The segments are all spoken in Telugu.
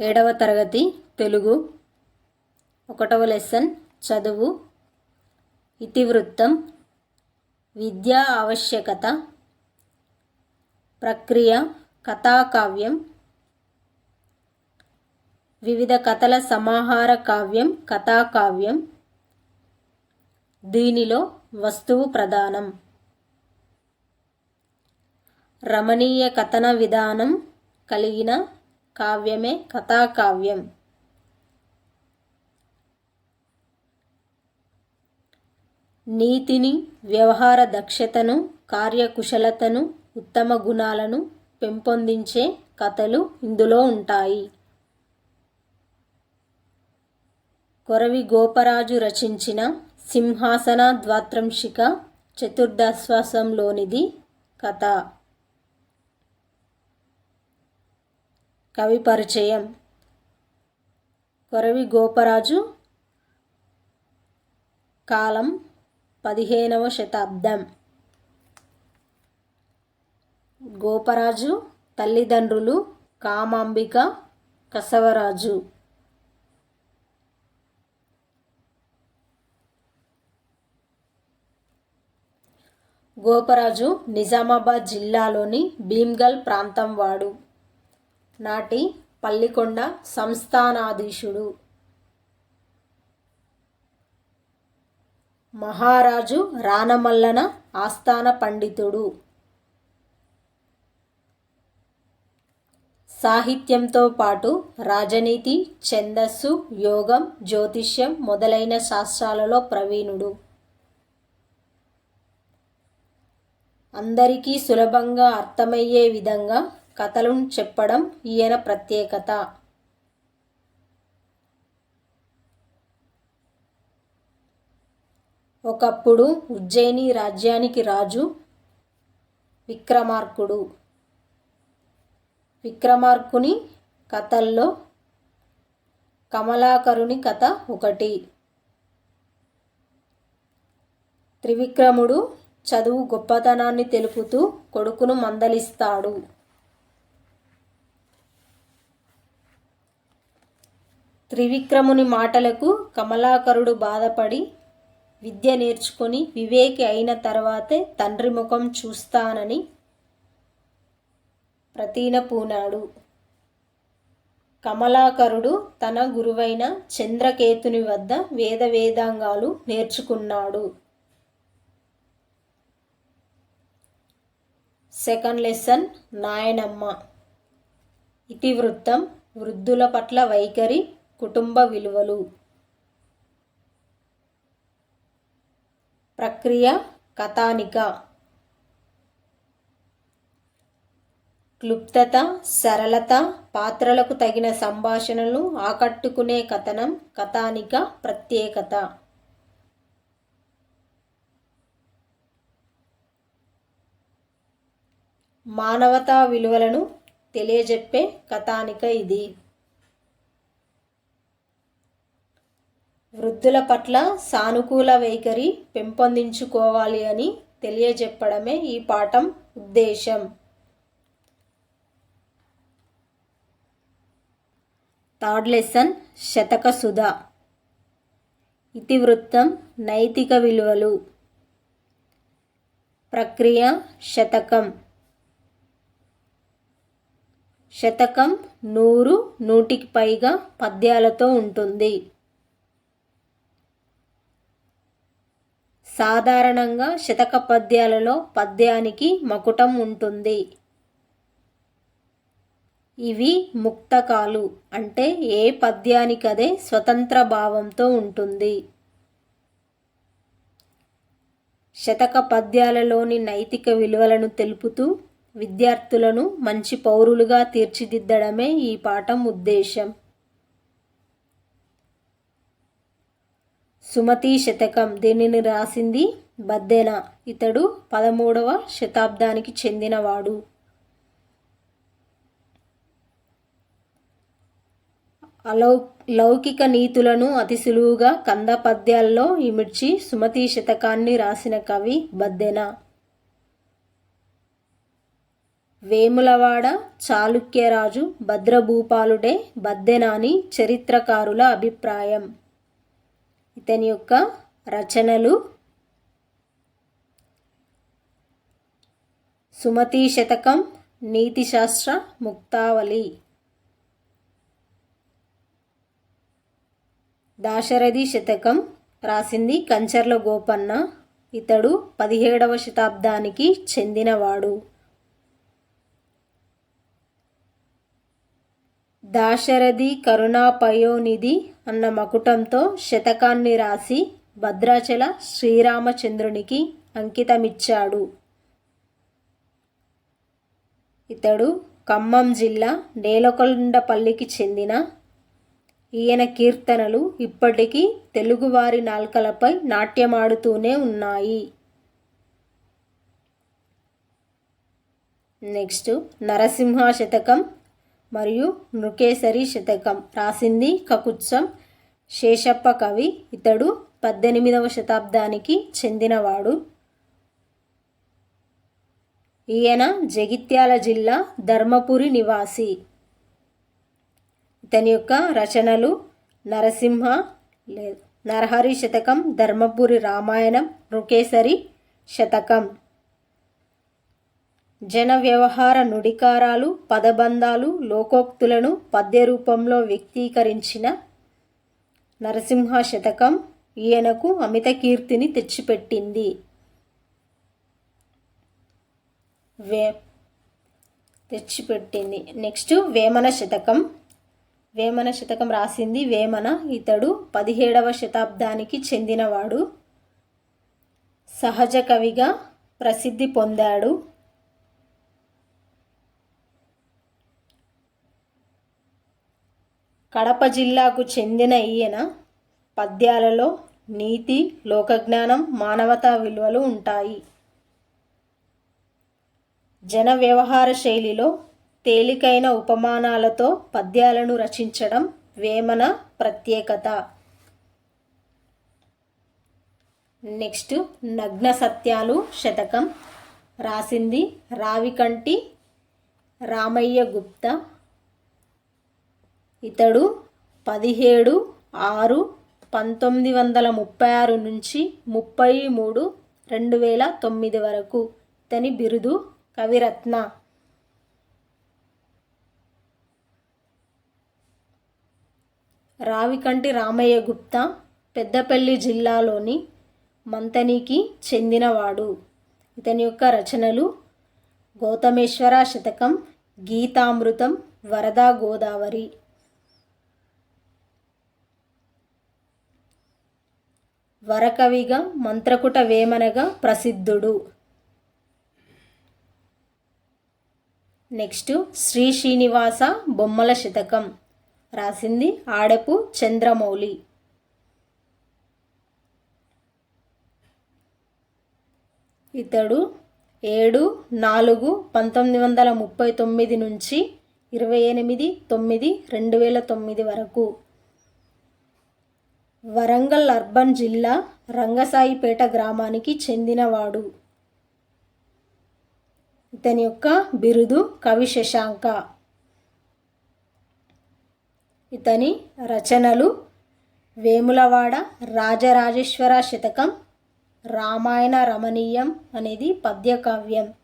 ఏడవ తరగతి తెలుగు. ఒకటవ లెసన్ చదువు. ఇతివృత్తం విద్యా ఆవశ్యకత. ప్రక్రియ కథాకావ్యం. వివిధ కథల సమాహార కావ్యం కథాకావ్యం. దీనిలో వస్తువు ప్రధానం. రమణీయ కథన విధానం కలిగిన కావ్యమే కథాకావ్యం. నీతిని వ్యవహార దక్షతను కార్యకుశలతను ఉత్తమ గుణాలను పెంపొందించే కథలు ఇందులో ఉంటాయి. కొరవి గోపరాజు రచించిన సింహాసన ద్వాత్రంశిక చతుర్దశ్వాసంలోనిది కథ. కవి పరిచయం కొరవి గోపరాజు కాలం పదిహేనవ శతాబ్దం. గోపరాజు తల్లిదండ్రులు కామాంబిక కసవరాజు. గోపరాజు నిజామాబాద్ జిల్లాలోని భీమ్గల్ ప్రాంతం వాడు. నాటి పల్లికొండ సంస్థానాధీశుడు. మహారాజు రానమల్లన ఆస్థాన పండితుడు. సాహిత్యంతో పాటు రాజనీతి ఛందస్సు యోగం జ్యోతిష్యం మొదలైన శాస్త్రాలలో ప్రవీణుడు. అందరికీ సులభంగా అర్థమయ్యే విధంగా కథలను చెప్పడం ఈయన ప్రత్యేకత. ఒకప్పుడు ఉజ్జయిని రాజ్యానికి రాజు విక్రమార్కుడు. విక్రమార్కుని కథల్లో కమలాకరుని కథ ఒకటి. త్రివిక్రముడు చదువు గొప్పతనాన్ని తెలుపుతూ కొడుకును మందలిస్తాడు. త్రివిక్రముని మాటలకు కమలాకరుడు బాధపడి విద్య నేర్చుకొని వివేకి అయిన తర్వాతే తండ్రి ముఖం చూస్తానని ప్రతీన పూనాడు. కమలాకరుడు తన గురువైన చంద్రకేతుని వద్ద వేద వేదాంగాలు నేర్చుకున్నాడు. సెకండ్ లెసన్ నాయనమ్మ. ఇతివృత్తం వృద్ధుల పట్ల వైఖరి కుటుంబ విలువలు. ప్రక్రియ కథానిక. క్లుప్తత సరళత పాత్రలకు తగిన సంభాషణలు ఆకట్టుకునే కథనం కథానిక ప్రత్యేకత. మానవతా విలువలను తెలియజెప్పే కథానిక ఇది. వృద్ధుల పట్ల సానుకూల వైఖరి పెంపొందించుకోవాలి అని తెలియజెప్పడమే ఈ పాఠం ఉద్దేశం. థర్డ్ లెసన్ శతక సుధ ఇతివృత్తం నైతిక విలువలు. ప్రక్రియ శతకం. శతకం నూరు నూటికి పైగా పద్యాలతో ఉంటుంది. సాధారణంగా శతక పద్యాలలో పద్యానికి మకుటం ఉంటుంది. ఇవి ముక్తకాలు. అంటే ఏ పద్యానికదే స్వతంత్ర భావంతో ఉంటుంది. శతక పద్యాలలోని నైతిక విలువలను తెలుపుతూ విద్యార్థులను మంచి పౌరులుగా తీర్చిదిద్దడమే ఈ పాఠం ఉద్దేశం. సుమతి శతకం దీనిని రాసింది? బద్దెన. ఇతడు పదమూడవ శతాబ్దానికి చెందినవాడు. అలౌ లౌకిక నీతులను అతి సులువుగా కంద పద్యాల్లో ఇమిడ్చి సుమతి శతకాన్ని రాసిన కవి బద్దెన. వేములవాడ చాళుక్యరాజు భద్రభూపాలుడే బద్దెనాని చరిత్రకారుల అభిప్రాయం. ఇతని యొక్క రచనలు సుమతి శతకం నీతిశాస్త్ర ముక్తావళి. దాశరథి శతకం రాసింది కంచర్ల గోపన్న. ఇతడు పదిహేడవ శతాబ్దానికి చెందినవాడు. దాశరథి కరుణాపయోనిధి అన్న మకుటంతో శతకాన్ని రాసి భద్రాచల శ్రీరామచంద్రునికి అంకితమిచ్చాడు. ఇతడు ఖమ్మం జిల్లా నేలకొండపల్లికి చెందిన ఈయన కీర్తనలు ఇప్పటికీ తెలుగువారి నాల్కలపై నాట్యమాడుతూనే ఉన్నాయి. నెక్స్ట్ నరసింహ శతకం మరియు నృకేసరి శతకం రాసింది కకుత్సం. శేషప్ప కవి ఇతడు పద్దెనిమిదవ శతాబ్దానికి చెందినవాడు. ఈయన జగిత్యాల జిల్లా ధర్మపురి నివాసి. ఇతని యొక్క రచనలు నరసింహ నరహరి శతకం ధర్మపురి రామాయణం నృకేసరి శతకం. జన వ్యవహార నుడికారాలు పదబంధాలు లోకోక్తులను పద్య రూపంలో వ్యక్తీకరించిన నరసింహ శతకం ఈయనకు అమిత కీర్తిని తెచ్చిపెట్టింది. వే తెచ్చిపెట్టింది. నెక్స్ట్ వేమన శతకం. వేమన శతకం రాసింది వేమన. ఇతడు పదిహేడవ శతాబ్దానికి చెందినవాడు. సహజ కవిగా ప్రసిద్ధి పొందాడు. కడప జిల్లాకు చెందిన ఈయన పద్యాలలో నీతి లోకజ్ఞానం మానవతా విలువలు ఉంటాయి. జన వ్యవహార శైలిలో తేలికైన ఉపమానాలతో పద్యాలను రచించడం వేమన ప్రత్యేకత. నెక్స్ట్ నగ్న సత్యాలు శతకం. రాసింది రావికంటి రామయ్య గుప్తా. ఇతడు పదిహేడు ఆరు పంతొమ్మిది వందల ముప్పై ఆరు నుంచి ముప్పై మూడు రెండు వేల తొమ్మిది వరకు. ఇతని బిరుదు కవిరత్న. రావికంటి రామయ్య గుప్తా పెద్దపల్లి జిల్లాలోని మంతనికి చెందినవాడు. ఇతని యొక్క రచనలు గౌతమేశ్వర శతకం గీతామృతం వరదా గోదావరి. వరకవిగా మంత్రకుట వేమనగా ప్రసిద్ధుడు. నెక్స్ట్ శ్రీ శ్రీనివాస బొమ్మల శతకం. రాసింది ఆడపు చంద్రమౌళి. ఇతడు ఏడు నాలుగు పంతొమ్మిది వందల ముప్పై తొమ్మిది నుంచి ఇరవై ఎనిమిది తొమ్మిది రెండు వేల తొమ్మిది వరకు. వరంగల్ అర్బన్ జిల్లా రంగసాయిపేట గ్రామానికి చెందినవాడు. ఇతని యొక్క బిరుదు కవి శశాంక. ఇతని రచనలు వేములవాడ రాజరాజేశ్వర శతకం రామాయణ రమణీయం అనేది పద్యకావ్యం.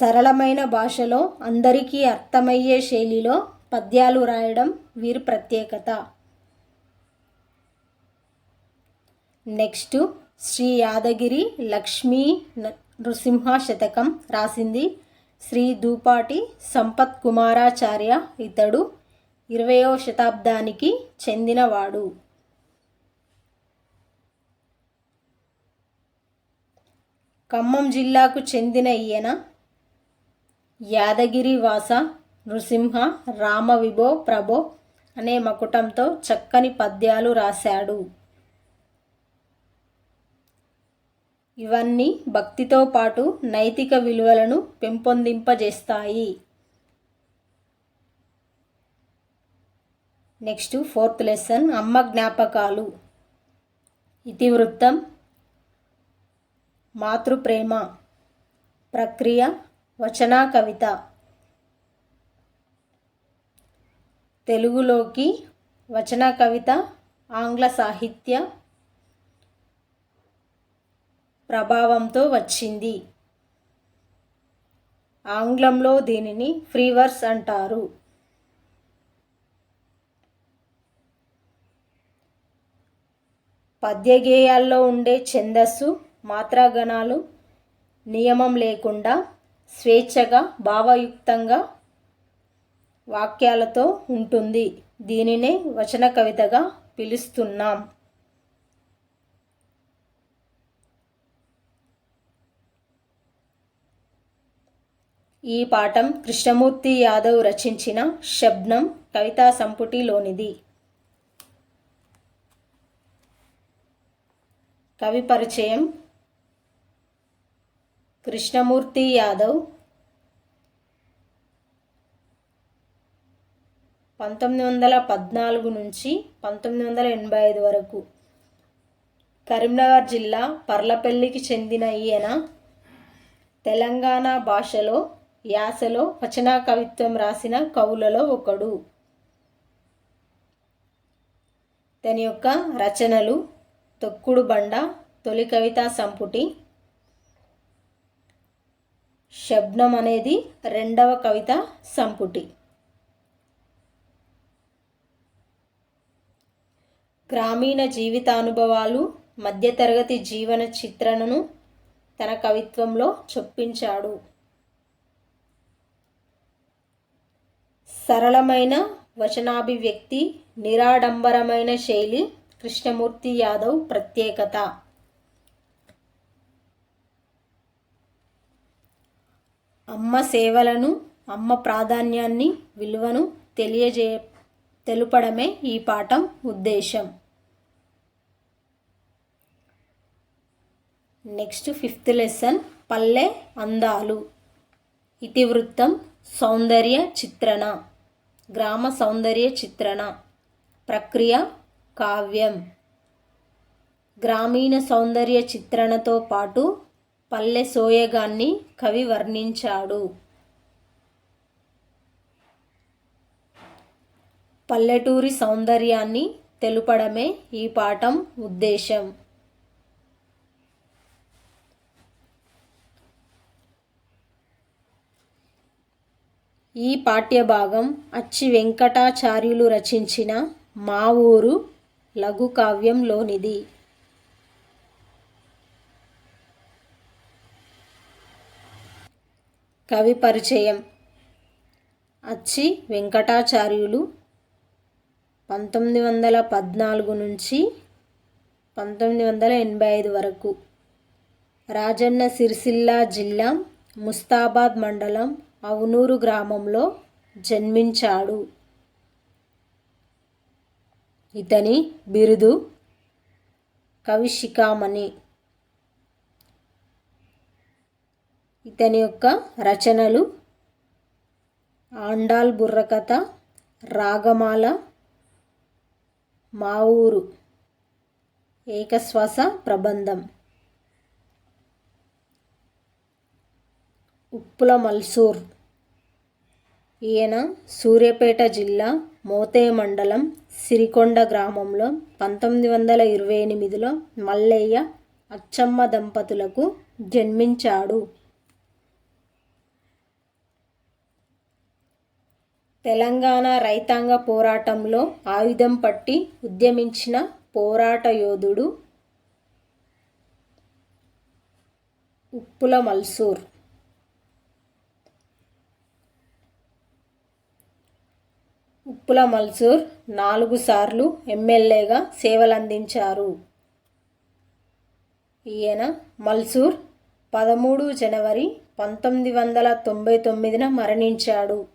సరళమైన భాషలో అందరికీ అర్థమయ్యే శైలిలో పద్యాలు రాయడం వీరి ప్రత్యేకత. నెక్స్ట్ శ్రీ యాదగిరి లక్ష్మీ నృసింహ శతకం రాసింది శ్రీ దూపాటి సంపత్ కుమారాచార్య ఇతడు ఇరవయో శతాబ్దానికి చెందినవాడు. ఖమ్మం జిల్లాకు చెందిన ఈయన యాదగిరి వాస నృసింహ రామ విభో ప్రభో అనే మకుటంతో చక్కని పద్యాలు రాశాడు. ఇవన్నీ భక్తితో పాటు నైతిక విలువలను పెంపొందింపజేస్తాయి. నెక్స్ట్ ఫోర్త్ లెసన్ అమ్మ జ్ఞాపకాలు. ఇతివృత్తం మాతృప్రేమ ప్రక్రియ వచనా కవిత. తెలుగులోకి వచన కవిత ఆంగ్ల సాహిత్య ప్రభావంతో వచ్చింది. ఆంగ్లంలో దీనిని ఫ్రీవర్స్ అంటారు. పద్యగేయాల్లో ఉండే ఛందస్సు మాత్రాగణాలు నియమం లేకుండా స్వేచ్ఛగా భావయుక్తంగా వాక్యాలతో ఉంటుంది. దీనినే వచన కవితగా పిలుస్తున్నాం. ఈ పాఠం కృష్ణమూర్తి యాదవ్ రచించిన శబ్నం కవితా సంపుటిలోనిది. కవి పరిచయం కృష్ణమూర్తి యాదవ్ పంతొమ్మిది వందల పద్నాలుగు నుంచి పంతొమ్మిది వందల ఎనభై ఐదు వరకు కరీంనగర్ జిల్లా పర్లపల్లికి చెందిన ఈయన తెలంగాణ భాషలో యాసలో వచనా కవిత్వం రాసిన కవులలో ఒకడు. తన యొక్క రచనలు తొక్కుడు బండ తొలి కవితా సంపుటి శబ్నం అనేది రెండవ కవిత సంపుటి. గ్రామీణ జీవితానుభవాలు మధ్యతరగతి జీవన చిత్రణను తన కవిత్వంలో చొప్పించాడు. సరళమైన వచనాభివ్యక్తి నిరాడంబరమైన శైలి కృష్ణమూర్తి యాదవ్ ప్రత్యేకత. అమ్మ సేవలను అమ్మ ప్రాధాన్యాన్ని విలువను తెలియజే తెలుపడమే ఈ పాఠం ఉద్దేశం. నెక్స్ట్ ఫిఫ్త్ లెసన్ పల్లె అందాలు. ఇతివృత్తం సౌందర్య చిత్రణ. గ్రామ సౌందర్య చిత్రణ. ప్రక్రియ కావ్యం. గ్రామీణ సౌందర్య చిత్రణతో పాటు పల్లె సోయగాన్ని కవి వర్ణించాడు. పల్లెటూరి సౌందర్యాన్ని తెలుపడమే ఈ పాఠం ఉద్దేశం. ఈ పాఠ్యభాగం అచ్చి వెంకటాచార్యులు రచించిన మా ఊరు లఘు కావ్యంలోనిది. కవి పరిచయం. అచ్చి వెంకటాచార్యులు పంతొమ్మిది వందల పద్నాలుగు నుంచి పంతొమ్మిది వందల ఎనభై ఐదు వరకు రాజన్న సిరిసిల్ల జిల్లా ముస్తాబాద్ మండలం అవునూరు గ్రామంలో జన్మించాడు. ఇతని బిరుదు కవిశిఖామణి. ఇతని యొక్క రచనలు ఆండాల్ బుర్రకథ రాగమాల మా ఊరు ఏకశ్వాస ప్రబంధం. ఉప్పుల మల్సూర్ ఈయన సూర్యాపేట జిల్లా మోతే మండలం సిరికొండ గ్రామంలో పంతొమ్మిది వందల ఇరవై ఎనిమిదిలో మల్లయ్య అచ్చమ్మ దంపతులకు జన్మించాడు. తెలంగాణ రైతాంగ పోరాటంలో ఆయుధం పట్టి ఉద్యమించిన పోరాట యోధుడు ఉప్పుల మల్సూర్. ఉప్పుల మల్సూర్ నాలుగు సార్లు ఎమ్మెల్యేగా సేవలందించారు. ఈయన మల్సూర్ పదమూడు జనవరి పంతొమ్మిది వందల తొంభై తొమ్మిదిన మరణించాడు.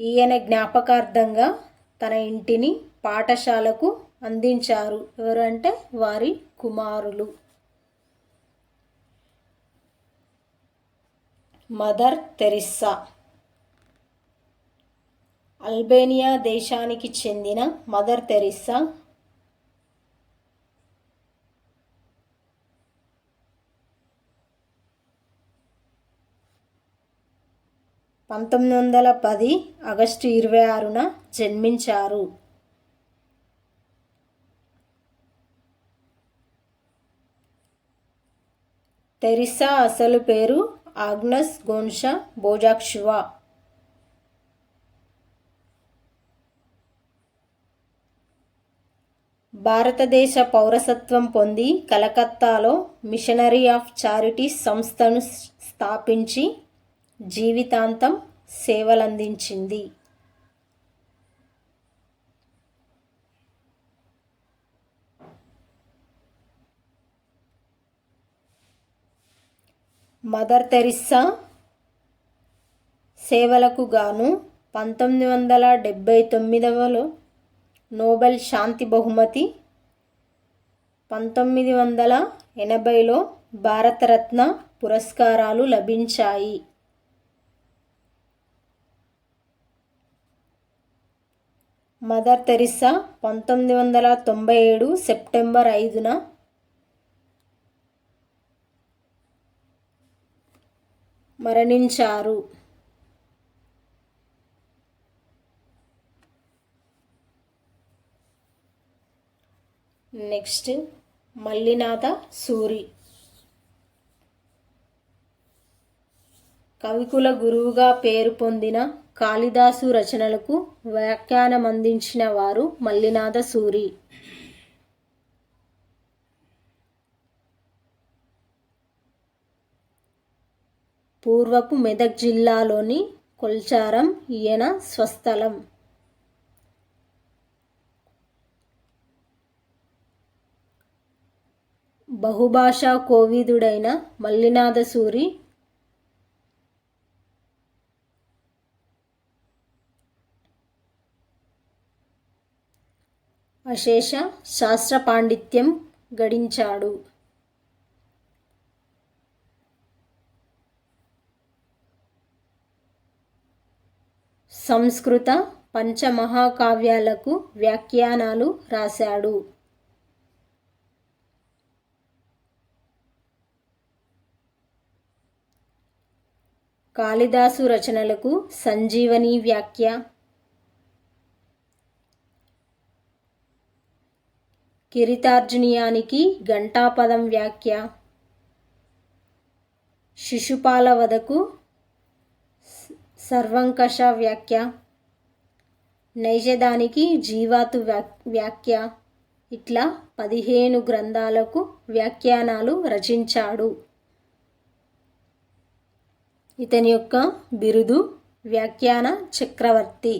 ఈయన జ్ఞాపకార్థంగా తన ఇంటిని పాఠశాలకు అందించారు. ఎవరంటే వారి కుమారులు. మదర్ తెరిస్సా అల్బేనియా దేశానికి చెందిన మదర్ తెరిస్సా. పంతొమ్మిది వందల పది ఆగస్టు ఇరవై ఆరున జన్మించారు. తెరిసా అసలు పేరు ఆగ్నస్ గోన్షా బోజాక్షువా భారతదేశ పౌరసత్వం పొంది కలకత్తాలో మిషనరీ ఆఫ్ చారిటీ సంస్థను స్థాపించి జీవితాంతం సేవలందించింది. మదర్ తెరిస్సా సేవలకు గాను పంతొమ్మిది వందల డెబ్భై తొమ్మిదవలో నోబెల్ శాంతి బహుమతి పంతొమ్మిది వందల ఎనభైలో భారతరత్న పురస్కారాలు లభించాయి. మదర్ తెరిసా పంతొమ్మిది వందల తొంభై ఏడు సెప్టెంబర్ ఐదున మరణించారు. నెక్స్ట్ మల్లినాథ సూరి. కవికుల గురువుగా పేరు పొందిన కాళిదాసు రచనలకు వ్యాఖ్యానం అందించిన వారు మల్లినాథ సూరి. పూర్వపు మెదక్ జిల్లాలోని కొల్చారం ఈయన స్వస్థలం. బహుభాషా కోవిదుడైన మల్లినాథసూరి అశేష శాస్త్ర పాండిత్యం గడించాడు. సంస్కృత పంచమహాకావ్యాలకు వ్యాఖ్యానాలు రాశాడు. కాళిదాసు రచనలకు సంజీవని వ్యాఖ్య. కిరితార్జునీయానికి ఘంటాపదం వ్యాఖ్య. శిశుపాల వదకు సర్వంకష వ్యాఖ్య. నైజదానికి జీవాతు వ్యాఖ్య. ఇట్లా పదిహేను గ్రంథాలకు వ్యాఖ్యానాలు రచించాడు. ఇతని యొక్క బిరుదు వ్యాఖ్యాన చక్రవర్తి.